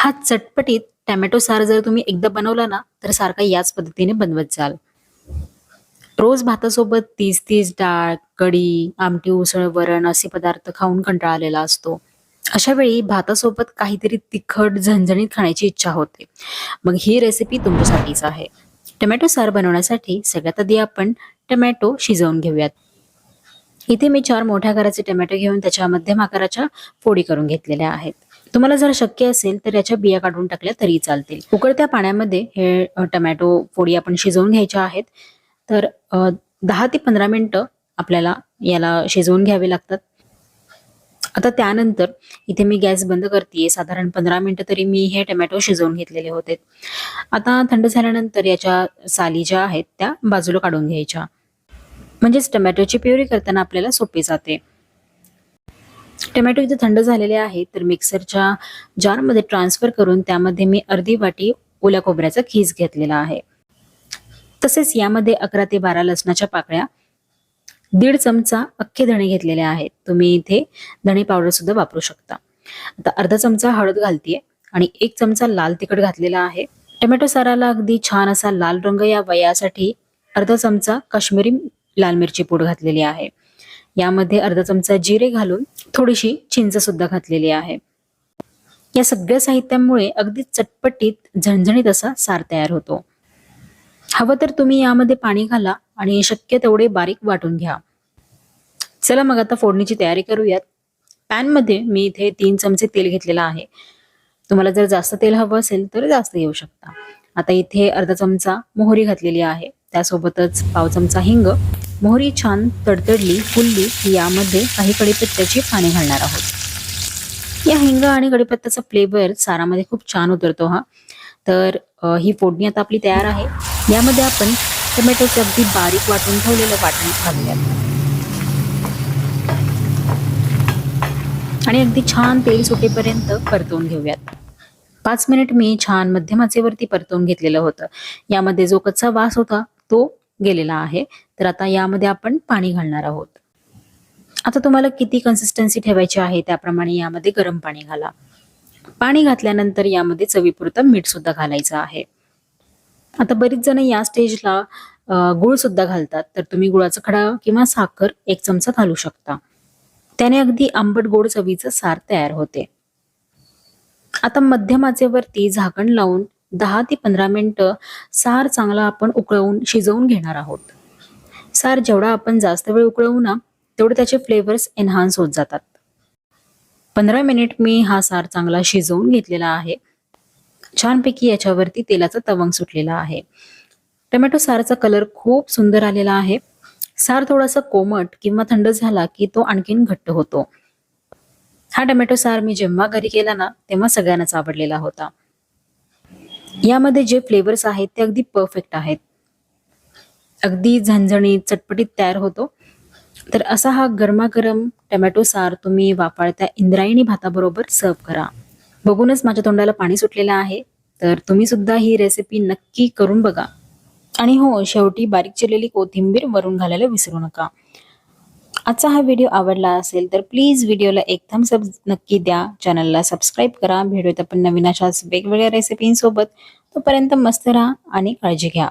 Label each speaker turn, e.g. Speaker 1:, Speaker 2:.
Speaker 1: हा चटपटीत टॅमॅटो सार जर तुम्ही एकदा बनवला ना तर सारखा याच पद्धतीने बनवत जाल. रोज भातासोबत तीस तीस डाळ कढी आमटी उसळ वरण असे पदार्थ खाऊन कंटाळा आलेला असतो. अशा वेळी भातासोबत काहीतरी तिखट झणझणीत खाण्याची इच्छा होते. मग ही रेसिपी तुमच्यासाठीच आहे. टमॅटो सार बनवण्यासाठी सगळ्यात आधी आपण टमॅटो शिजवून घेऊयात. इथे मी चार मोठ्या आकाराचे टमॅटो घेऊन त्याच्या मध्यम आकाराच्या फोडी करून घेतलेल्या आहेत. तुम्हाला जर शक्य असेल तर याच्या बिया काढून टाकल्या तरी चालतील. उकळत्या पाण्यामध्ये हे टमॅटो फोडी आपण शिजवून घ्यायच्या आहेत. तर दहा ते पंधरा मिनटं आपल्याला याला शिजवून घ्यावे लागतात. आता त्यानंतर इथे मी गॅस बंद करते साधारण पंधरा मिनिटं तरी मी हे टमॅटो शिजवून घेतलेले होते. आता थंड झाल्यानंतर याच्या साली ज्या आहेत त्या बाजूला काढून घ्यायच्या. म्हणजेच टमॅटोची प्युरी करताना आपल्याला सोपी जाते. टमॅटो इथे थंड झालेले आहे तर मिक्सरच्या जारमध्ये ट्रान्सफर करून त्यामध्ये मी अर्धी वाटी ओल्या खोबऱ्याचा खीस घेतलेला आहे. तसेच यामध्ये अकरा ते बारा लसणाच्या पाकळ्या दीड चमचा अख्खे धणे घेतलेले आहेत. तुम्ही इथे धणे पावडर सुद्धा वापरू शकता. आता अर्धा चमचा हळद घालतीये आणि एक चमचा लाल तिखट घातलेला आहे. टोमॅटो साराला अगदी छान असा लाल रंग या वयासाठी अर्धा चमचा काश्मीरी लाल मिरची पूड घातलेली आहे. यामध्ये अर्धा चमचा जिरे घालून थोडीशी चिंच सुद्धा घातलेली आहे. या सगळ्या साहित्यामुळे अगदी चटपटीत झणझणीत असा सार तयार होतो. हवं तर तुम्ही यामध्ये पाणी घाला आणि शक्य तेवढे बारीक वाटून घ्या. चला मग आता फोडणीची तयारी करूयात. पॅनमध्ये मी इथे तीन चमचे तेल घेतलेलं आहे. तुम्हाला जर जास्त तेल हवं असेल तर जास्त घेऊ शकता. आता इथे अर्धा चमचा मोहरी घातलेली आहे. त्यासोबतच पाव चमचा हिंग मोहरी छान तडतडली फुलली की यामध्ये काही कडीपत्त्याची पाने घालणार आहोत. या हिंग आणि कडीपत्त्याचा फ्लेवर सारामध्ये खूप छान उतरतो हा. तर ही फोडणी आता आपली तयार आहे. यामध्ये आपण टोमॅटोचं अगदी बारीक वाटून ठेवलेलं वाटण घालूयात. आणि अगदी छान तेल सुटेपर्यंत परतवून घेऊयात. पाच मिनिट मी छान मध्यमाचेवरती परतवून घेतलेलं होतं. यामध्ये जो कच्चा वास होता तो गेलेला आहे. तर आता यामध्ये आपण पाणी घालणार आहोत. आता तुम्हाला किती कन्सिस्टन्सी ठेवायची आहे त्याप्रमाणे यामध्ये गरम पाणी घाला. पाणी घातल्यानंतर यामध्ये चवीपुरतं मीठ सुद्धा घालायचं आहे. आता बरीच जण या स्टेजला गुळ सुद्धा घालतात. तर तुम्ही गुळाचा खडा किंवा साखर एक चमचा घालू शकता. त्याने अगदी आंबट गोड चवीचं सार तयार होते. आता मध्यमाचेवरती झाकण लावून दहा ते पंधरा मिनटं सार चांगला आपण उकळवून शिजवून घेणार आहोत. सार जेवढा आपण जास्त वेळ उकळवू ना तेवढे त्याचे फ्लेवर्स एन्हान्स होत जातात. पंधरा मिनिट मी हा सार चांगला शिजवून घेतलेला आहे. छानपैकी याच्यावरती तेलाचा तवंग सुटलेला आहे. टोमॅटो सारचा कलर खूप सुंदर आलेला आहे. सार थोडासा कोमट किंवा थंड झाला की तो आणखीन घट्ट होतो. हा टोमॅटो सार मी जेव्हा घरी केला ना तेव्हा सगळ्यांनाच आवडलेला होता. यामध्ये जे फ्लेवर्स आहेत ते अगदी परफेक्ट आहेत. अगदी झणझणीत चटपटीत तयार होतो. तर असा हा गरमागरम टोमॅटो सार तुम्ही वापरत्या इंद्रायणी भाताबरोबर सर्व करा. बघूनच माझ्या तोंडाला पाणी सुटलेलं आहे. तर तुम्ही सुद्धा ही रेसिपी नक्की करून बघा. आणि हो शेवटी बारीक चिरलेली कोथिंबीर वरून घालायला विसरू नका. आजचा हा व्हिडिओ आवडला असेल तर प्लीज व्हिडिओला एक थम्सअप नक्की द्या. चॅनलला सबस्क्राईब करा. भेटूयात आपण नवीन अशाच वेगवेगळ्या रेसिपींसोबत तोपर्यंत मस्त राहा आणि काळजी घ्या.